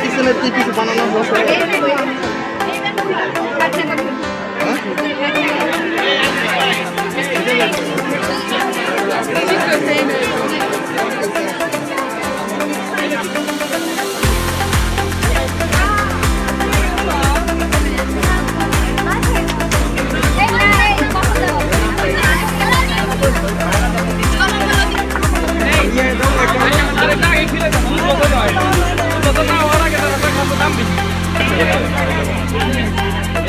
পিছনের তুই কিছু বানানো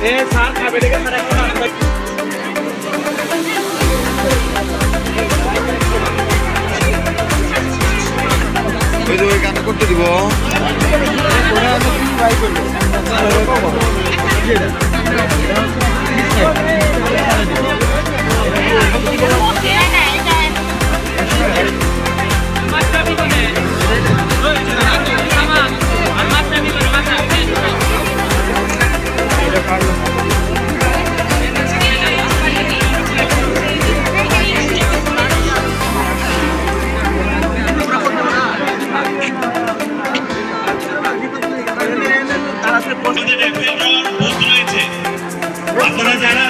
বসে ওই যে ওই গানটা করতে দিব। আমাদের আপনারা যারা